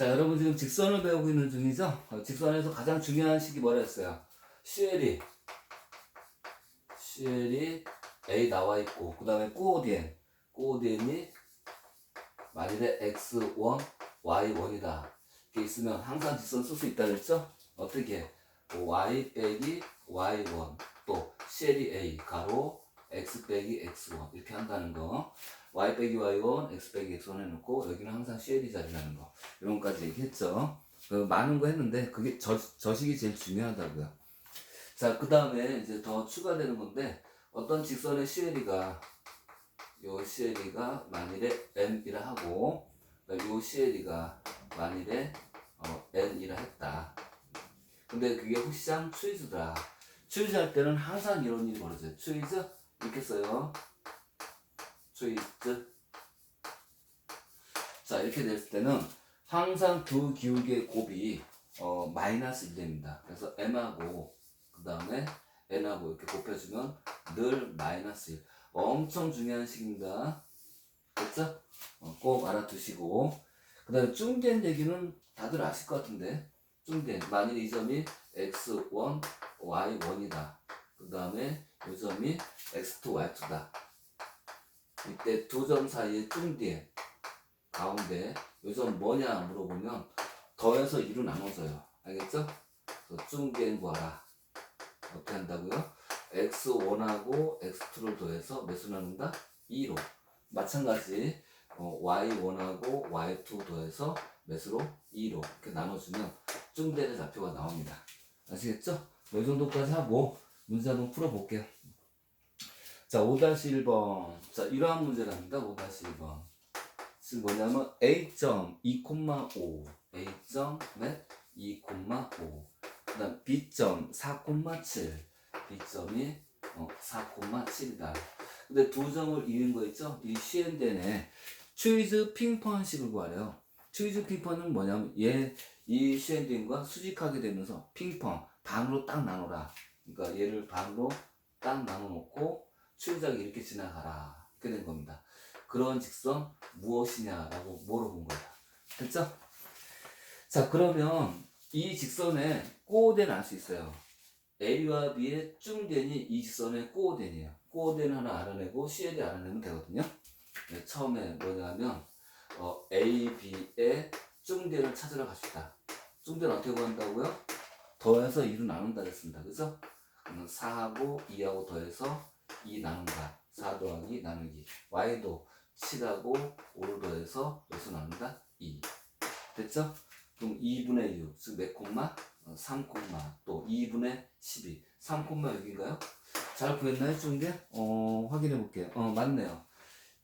자, 여러분 지금 직선을 배우고 있는 중이죠? 어, 직선에서 가장 중요한 식이 뭐라 했어요? CL이. CL이 A 나와 있고, 그 다음에 코오디엔. 코오디엔이 만일에 X1, Y1이다. 이렇게 있으면 항상 직선 쓸 수 있다 그랬죠? 어떻게? 뭐 Y 빼기 Y1 또 CL이 A 가로 X 빼기 X1 이렇게 한다는 거 Y 빼기 Y1 X 빼기 X1 해놓고 여기는 항상 CL이 자리라는 거 이런 것까지 얘기했죠 그 많은 거 했는데 그게 저, 저식이 제일 중요하다고요 자 그 다음에 이제 더 추가되는 건데 어떤 직선의 CL이가 요 CL이가 만일에 M이라 하고 요 CL이가 만일에 어, N이라 했다 근데 그게 혹시장 추이즈더라. 추이즈 할 때는 항상 이런 일이 벌어져요. 추이즈 이렇게 써요. 추이즈. 자 이렇게 됐을 때는 항상 두 기울기의 곱이 어, 마이너스 1됩니다. 그래서 m하고 그 다음에 n하고 이렇게 곱해주면 늘 마이너스 1. 엄청 중요한 식입니다. 됐죠? 어, 꼭 알아두시고 그 다음에 중된 얘기는 다들 아실 것 같은데 중된 만일 이 점이 x1, y1이다. 그 다음에 이 점이 x2, y2다. 이때 두 점 사이의 중된 가운데 이점 뭐냐 물어보면 더해서 2로 나눠져요. 알겠죠? 중된 구하라. 어떻게 한다고요? x1하고 x2를 더해서 몇수 나눈다? 2로. 마찬가지 어, y1하고 y2 더해서 몇으로? 2로 이렇게 나눠주면 중대의 좌표가 나옵니다. 아시겠죠? 뭐이 정도까지 하고 문제 한번 풀어볼게요. 자, 5-1번. 자, 이러한 문제랍니다. 5-1번. 지금 뭐냐면 A.2,5 A.2,5 그 다음 B.4,7 B점이 어, 4,7이다. 근데 두 점을 이은 거 있죠? 이 시엔덴에 추이즈 핑퐁식을 구하래요. 추이즈 핑퐁은 뭐냐면 얘 이 시엔덴과 수직하게 되면서 핑퐁 반으로 딱 나눠라. 그러니까 얘를 반으로 딱 나눠 놓고 추이즈하게 이렇게 지나가라. 이렇게 된 겁니다. 그런 직선 무엇이냐라고 물어본 거야. 됐죠? 자, 그러면 이 직선의 꼬오덴 알수 있어요. A와 B의 중된이 이 직선의 꼬오덴이에요. 꼬오덴 하나 알아내고 CL이 알아내면 되거든요. 네, 처음에 뭐냐면 어, A, B의 중된을 찾으러 갑시다. 중된 어떻게 구한다고요? 더해서 2로 나눈다 그랬습니다. 그러면 4하고 2하고 더해서 2 나눈다. 4 더하기 나누기. Y도 7하고 5를 더해서 몇수 나눈다? 2. 됐죠? 그럼 2분의 6, 즉 몇 콤마? 3 콤마 또 2분의 12. 3 콤마 6인가요? 잘 구했나요, 중계? 어, 확인해 볼게요. 어, 맞네요.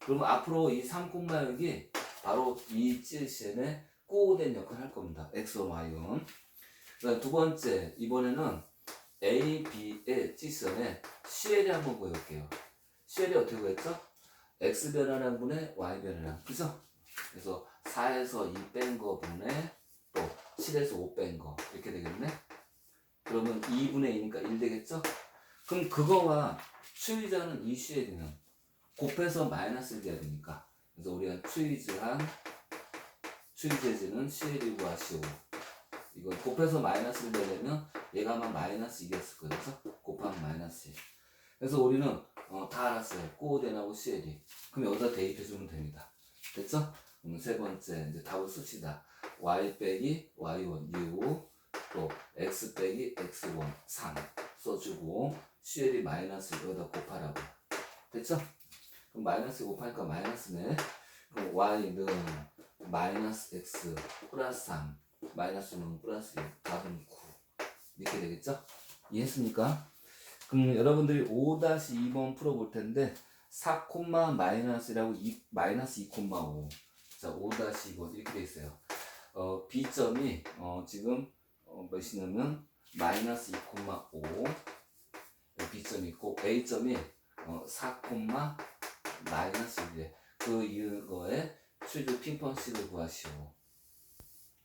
그럼 앞으로 이 3 콤마 6이 바로 이 찌르시엔의 꼬된 역할을 할 겁니다. 그다음 두 번째, 이번에는 A, B의 찌선에 CL이 한번 구해볼게요. CL이 어떻게 구했죠? X 변화량 분의 Y 변화량. 그죠? 그래서 4에서 2 뺀 거 분의 또 7에서 5 뺀 거. 이렇게 되겠네? 그러면 2분의 2니까 1 되겠죠? 그럼 그거와 추이자는 이 CL이는 곱해서 마이너스를 돼야 되니까. 그래서 우리가 추이즈한 추이제지는 CL이 구하시오. 이걸 곱해서 마이너스를 내려면 얘가 아마 마이너스 2였을 거예요. 그래서 곱하면 마이너스 2. 그래서 우리는 어, 다 알았어요. 꼬오덴하고 CL이. 그럼 여기다 대입해주면 됩니다. 됐죠? 그럼 세 번째 이제 답을 씁시다. y 빼기 y1 6, 또 x 빼기 x1 3 써주고 CL이 마이너스 여기다 곱하라고. 됐죠? 그럼 마이너스 곱하니까 마이너스네. 그럼 y는 마이너스 x 플러스 3 마이너스는 플러스 1 답은 9 이렇게 되겠죠? 이해했습니까? 그럼 여러분들이 5-2번 풀어볼 텐데 4 콤마 마이너스라고 2, 마이너스 2 콤마 5 자, 5-2번 이렇게 돼 있어요. 어, B점이 어, 지금 어, 몇이냐면 마이너스 2 콤마 5 B점이 있고 A점이 어, 4 콤마 마이너스 1에 그 이거에 추이드 핑퐁식을 구하시오.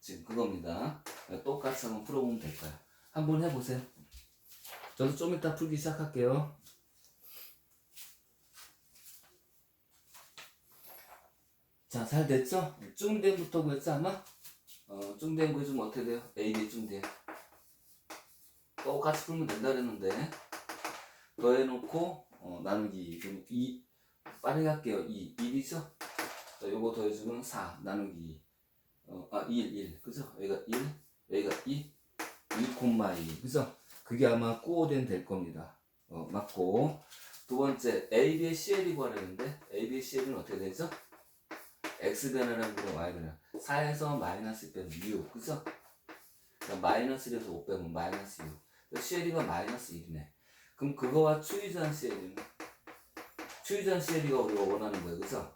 지금 그겁니다. 똑같이 한번 풀어보면 될 거야. 한번 해보세요. 저도 좀 이따 풀기 시작할게요. 자, 잘 됐죠? 중된부터 구했죠, 아마? 어, 중대인 구해주면 어떻게 돼요? A, B 중대. 똑같이 풀면 된다 그랬는데 더해놓고 어, 나누기 그럼 2 빠르게 할게요 2 1이죠? 자 요거 더해주면 4 나누기 어, 아 1, 1 그죠? 여기가 1 여기가 2 2 콤마 2 그죠? 그게 아마 꼬오덴 될 겁니다. 어, 맞고. 두 번째 AB의 CL이 구하려는데 AB의 CL은 어떻게 되죠? X 변화라는 거는 Y 변화. 4에서 마이너스 빼면 6 그죠? 그러니까 마이너스 1에서 5 빼면 마이너스 6 CL이가 마이너스 1이네. 그럼 그거와 추이전 CL은? 추이전 CL이가 우리가 원하는 거예요. 그죠?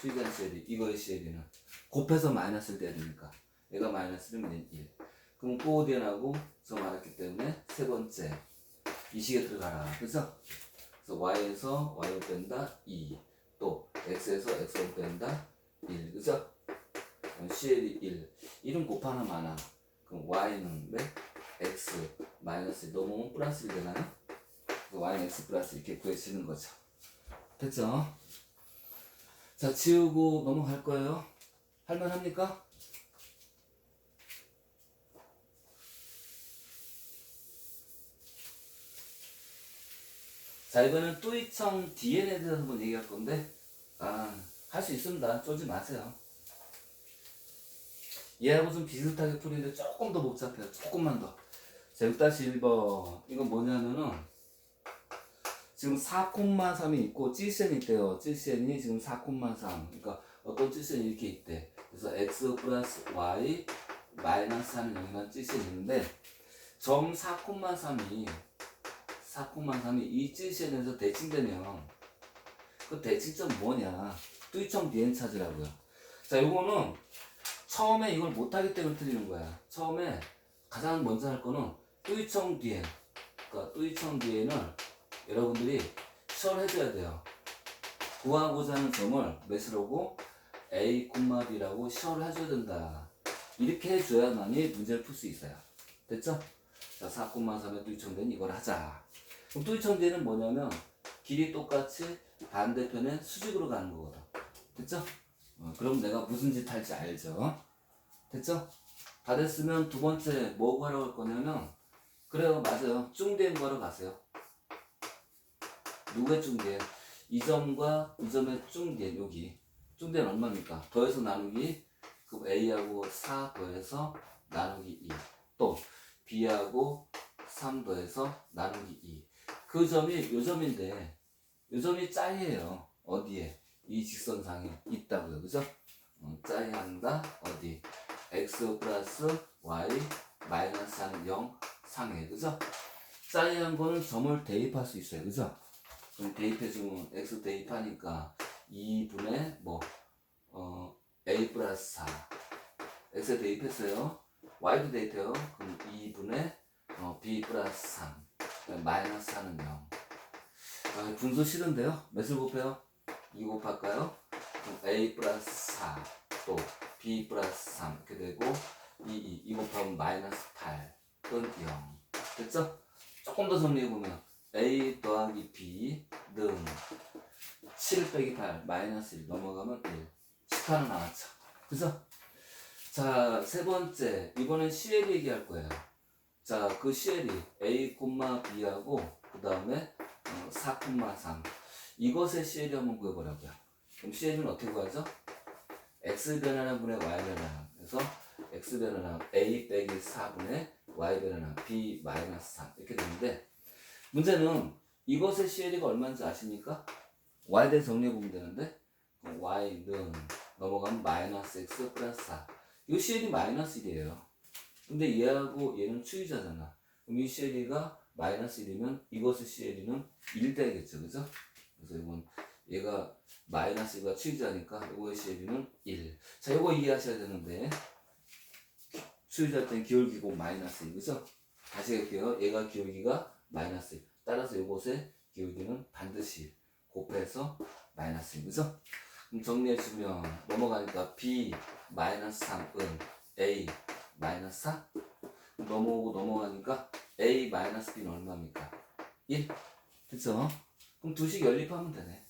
추이전 CL이 이거의 CL이는 곱해서 마이너스를 떼야 되니까 얘가 마이너스면 1 그럼 코오디언하고 저 말했기 때문에 세 번째 이 식에 들어가라 그죠? 그래서 y에서 y를 뺀다 2 또 x에서 x를 뺀다 1 그죠? CL이 1 1은 곱하나 많아 그럼 y는 몇? x 마이너스 넘어오면 플러스 1 되나요? 그래서 y는 x 플러스 이렇게 구해지는 거죠 됐죠? 자 지우고 넘어갈 거예요 할만합니까? 자 이번엔 또이청 DNA에 대해서 한번 얘기할 건데 아할 수 있습니다. 쫄지 마세요. 얘하고 좀 비슷하게 풀이는데 조금 더 복잡해요. 조금만 더. 자, 6-1번 이건 뭐냐면은 지금 4,3이 있고 찌센이 있대요. 찌센이 지금 4,3 그러니까 어떤 찌센이 이렇게 있대 그래서 x 플러스 y 마이너스 하는 영이라는 찌센이 있는데 점 4,3이 4,3이 이 찌센에서 대칭되면 그 대칭점 뭐냐? 뚜이청 DN 찾으라고요. 자 요거는 처음에 이걸 못하기 때문에 틀리는 거야. 처음에 가장 먼저 할 거는 뚜이청 DN. 그러니까 뚜이청 DN을 여러분들이 시험을 해줘야 돼요. 구하고자 하는 점을 몇이라고 A, B라고 시험을 해줘야 된다 이렇게 해줘야만이 문제를 풀 수 있어요 됐죠? 자 4,3에 뚜이청 DN 이걸 하자 그럼 뚜이청 DN은 뭐냐면 길이 똑같이 반대편에 수직으로 가는 거거든 됐죠? 어, 그럼 내가 무슨 짓 할지 알죠? 됐죠? 다 됐으면 두 번째 뭐 구하라고 할 거냐면 그래요 맞아요 중대인 구하러 가세요 누구의 중대? 이 점과 이 점의 중대 여기 중대는 얼마입니까? 더해서 나누기 그럼 A하고 4 더해서 나누기 2 또 B하고 3 더해서 나누기 2 그 점이 요 점인데 요 점이 짝이에요 어디에? 이 직선상에 있다고요 그죠? 어, 짝이 한다 어디? x 플러스 y 마이너스 한 0 상해 그죠? 짝이 한 거는 점을 대입할 수 있어요 그죠? 그럼 대입해주면 x 대입하니까 2분의 뭐 어, a 플러스 4 x 대입했어요 y도 대입해요 그럼 2분의 어, b 플러스 3 마이너스 4는 0 아, 분수 싫은데요? 몇을 곱해요? 2 곱할까요? 그럼 a 플러스 4 또 b 플러스 3 이렇게 되고 2, 2, 2 곱하면 마이너스 8 또는 0 됐죠? 조금 더 정리해보면 a 더하기 b는 7 빼기 8 마이너스 1 넘어가면 1 18은 나왔죠 그죠? 자세 번째. 이번엔 CL 얘기할 거예요. 자그 CL이 a, b하고 그 다음에 어, 4,3 이것의 CL이 한번 구해보라고요. 그럼 CL은 어떻게 구하죠? x 변화량 분의 y 변화량 그래서 x 변화량 a 빼기 4분의 y 변화량 b 마이너스 3 이렇게 되는데 문제는 이것의 CL이가 얼마인지 아십니까? Y에 대해 정리해보면 되는데 y는 넘어가면 마이너스 x 플러스 4 이 CL이 마이너스 1이에요 근데 얘하고 얘는 추이자잖아 그럼 이 CL이가 마이너스 1이면 이것의 CL이는 1 되겠죠 그죠? 그래서 이건 얘가 마이너스가 추이자니까 이거의 CL이는 1. 자, 이거 이해하셔야 되는데 추이자 때는 기울기고 마이너스 1, 그죠? 다시 할게요. 얘가 기울기가 마이너스 1. 따라서 이곳의 기울기는 반드시 곱해서 마이너스 1, 그죠? 그럼 정리해주면 넘어가니까 B 마이너스 3은 A 마이너스 4 넘어오고 넘어가니까 A 마이너스 B는 얼마입니까? 1 됐죠? 그럼 두식 연립하면 되네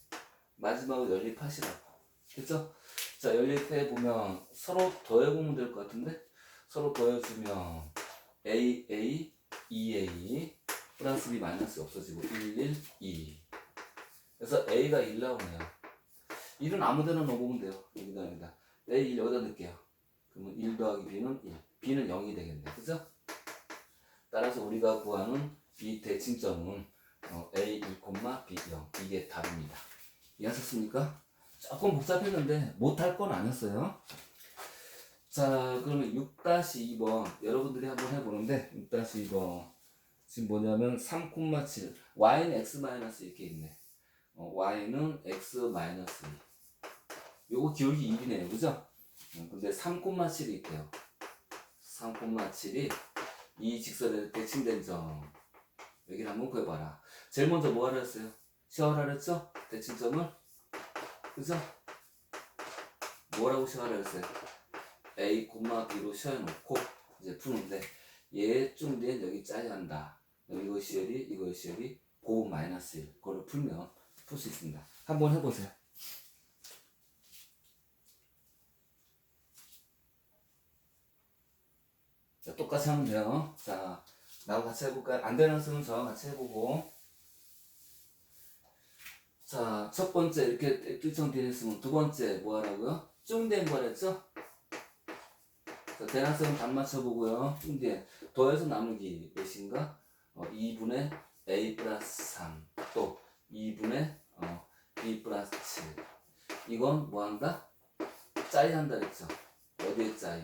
마지막으로 연립하시라고 됐죠? 자, 연립해 보면 서로 더해보면 될 것 같은데? 서로 더해주면 A, A, 2A, 플러스 B 마이너스 없어지고 1, 1, 2. 그래서 A가 1 나오네요. 1은 아무 데나 넣어보면 돼요. 여기다, 여기다. A 1 여기다 넣을게요. 그러면 1 더하기 B는 1. B는 0이 되겠네. 그죠? 따라서 우리가 구하는 B 대칭점은 어, A 1, B 0. 이게 답입니다. 이해하셨습니까? 조금 복잡했는데 못할 건 아니었어요. 자, 그러면 6-2번 여러분들이 한번 해보는데 6-2번 지금 뭐냐면 3,7 y는 x 마이너스 이렇게 있네. 어, y는 x 마이너스 2. 요거 기울기 1이네요, 그죠? 어, 근데 3,7이 있대요. 3,7이 이 직선에 대칭된 점 여기를 한번 구해봐라. 제일 먼저 뭐 하라 했어요? 시험하라 했죠? 대칭점을 그죠? 뭐라고 시험하라 했어요? A, B로 시험해놓고 이제 푸는데 얘좀 뒤에 여기 짜야 한다. 이거 시열이 이거 시열이 고 마이너스 1 그걸로 풀면 풀 수 있습니다. 한번 해보세요. 자, 똑같이 하면 돼요. 자, 나하고 같이 해볼까요? 안 되는 수는 저랑 같이 해보고. 자, 첫 번째 이렇게 뜻정 되었으면 두 번째 뭐 하라고요? 쭝된 거랬죠? 자, 대각선 단 맞춰보고요. 이제 더해서 나누기 몇인가? 어, 2분의 a 플러스 3. 또 2분의 어, b 플러스 7. 이건 뭐 한다? 짜이 한다 그랬죠? 어디에 짜이?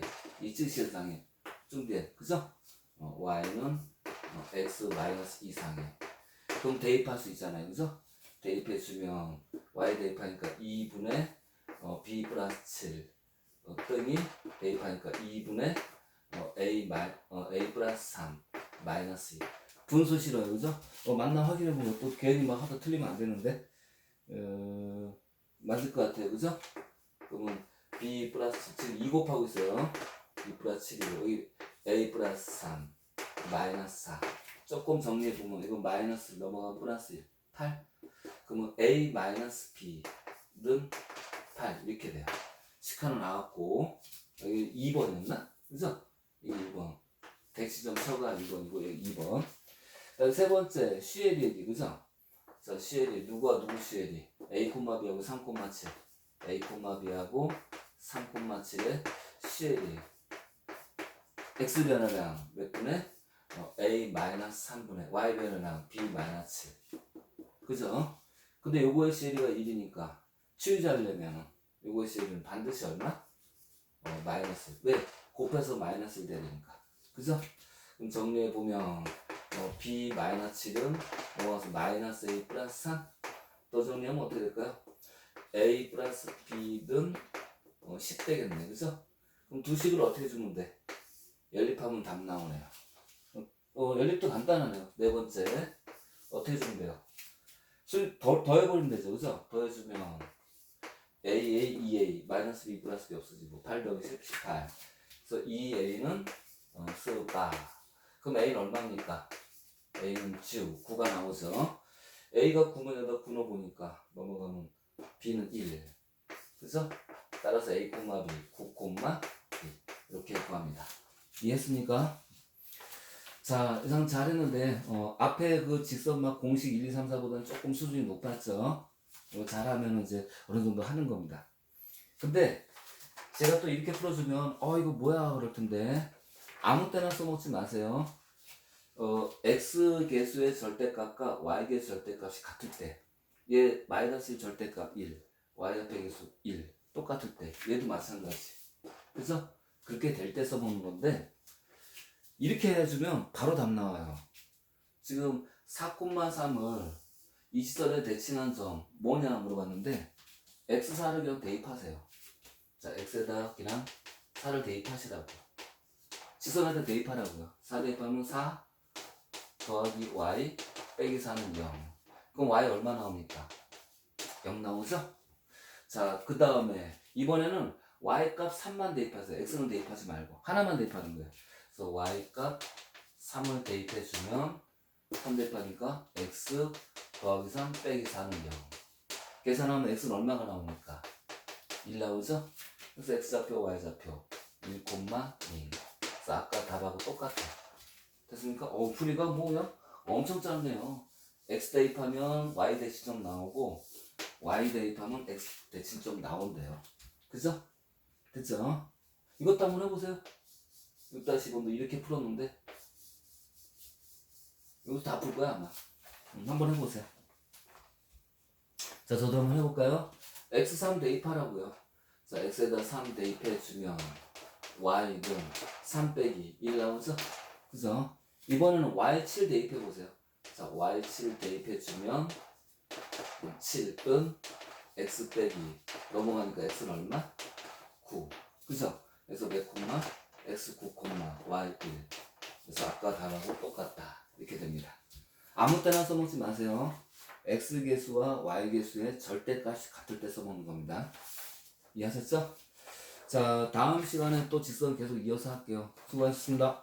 시험상에 준비해. 그죠? 어, y는 어, x 마이너스 2상에. 그럼 대입할 수 있잖아요. 그죠? 대입해 주면 y 대입하니까 2분의 어, b 플러스 7. 어, 뜸이 대입하니까 2분의 어, a 마 어, a 플러스 3 마이너스 2. 분수 싫어요, 그죠? 어, 맞나 확인해보면 또 괜히 막 하다 틀리면 안 되는데, 어, 맞을 것 같아요, 그죠? 그러면 b 플러스 7, 2 곱하고 있어요. b 플러스 7이고, 여기 a 플러스 3, 마이너스 4. 조금 정리해보면, 이거 마이너스 넘어가면 플러스 1, 8. 그러면 a 마이너스 b는 8, 이렇게 돼요. 시카는 나왔고, 여기 2번이었나? 그죠? 이 2번. 대치점 처가 2번이고, 여기 2번. 자, 세 번째, 시엘이 얘기, 그죠? 자, 시엘이, 누구와 누구 시엘이? A, B하고 3, 7. A, B하고 3, 7의 시엘이. X 변화량 몇 분의? 어, A 마이너스 3분의 Y 변화량 B 마이너스 7. 그죠? 근데 요거의 시엘이가 1이니까 치유자려면 요거의 시엘이는 반드시 얼마? 어, 마이너스. 왜? 곱해서 마이너스 1 되니까. 그죠? 그럼 정리해보면 어, b 마이너스 7은 모아서 마이너스 a 플러스 3. 또 정리하면 어떻게 될까요? a 플러스 b는 어, 10 되겠네. 그죠? 그럼 두 식을 어떻게 주면 돼? 연립하면 답 나오네요. 어, 연립도 간단하네요. 네 번째. 어떻게 주면 돼요? 술 더, 더해버리면 되죠. 그죠? 더해주면 a, a, 2a, 마이너스 b 플러스 b 없어지고 8 더하기 10, 18. 그래서 2a는 어, 쓰다. 그럼 A는 얼마입니까? A는 9, 9가 나오죠. A가 9면 여기다 9 넣어보니까 넘어가면 B는 1. 그죠? 따라서 A, B, 9, B. 이렇게 구합니다. 이해했습니까? 자, 이상 잘했는데, 어, 앞에 그 직선 막 공식 1, 2, 3, 4보다는 조금 수준이 높았죠? 이거 잘하면 이제 어느 정도 하는 겁니다. 근데, 제가 또 이렇게 풀어주면, 어, 이거 뭐야, 그럴 텐데, 아무 때나 써먹지 마세요. 어, x 개수의 절대값과 y 개수 절대값이 같을 때, 얘 마이너스 1 절대값 1, y 옆에 개수 1 똑같을 때, 얘도 마찬가지. 그래서 그렇게 될 때 써먹는 건데 이렇게 해주면 바로 답 나와요. 지금 4,3을 이 시설에 대칭한 점 뭐냐 물어봤는데 x4를 그냥 대입하세요. 자, x에다 그냥 4를 대입하시라고요. 지선에다 대입하라고요. 4 대입하면 4 더하기 y 빼기 4는 0. 그럼 y 얼마 나옵니까? 0 나오죠? 자, 그 다음에 이번에는 y 값 3만 대입하세요. x는 대입하지 말고 하나만 대입하는 거예요. 그래서 y 값 3을 대입해주면 3 대입하니까 x 더하기 3 빼기 4는 0. 계산하면 x는 얼마가 나옵니까? 1 나오죠? 그래서 x좌표, y좌표 1, 2. 그래서 아까 답하고 똑같아. 됐습니까? 어, 풀이가 뭐야? 엄청 짧네요. x 대입하면 y 대시점 나오고 y 대입하면 x 대칭점 나온대요. 그죠? 됐죠? 이것도 한번 해보세요. 6-5도 이렇게 풀었는데 이것도 다 풀 거야 아마. 음, 한번 해보세요. 자, 저도 한번 해볼까요? x3 대입하라고요. 자, x에다 3 대입해주면 y는 3 빼기 1 나오죠? 그죠? 이번에는 y7 대입해 보세요. 자, y7 대입해 주면 7은 x 빼기 넘어가니까 x는 얼마? 9. 그죠? 그래서 몇 콤마? x 9 콤마 y 1. 그래서 아까 답하고 똑같다. 이렇게 됩니다. 아무 때나 써먹지 마세요. x 개수와 y 개수의 절대값이 같을 때 써먹는 겁니다. 이해하셨죠? 자, 다음 시간에 또 직선 계속 이어서 할게요. 수고하셨습니다.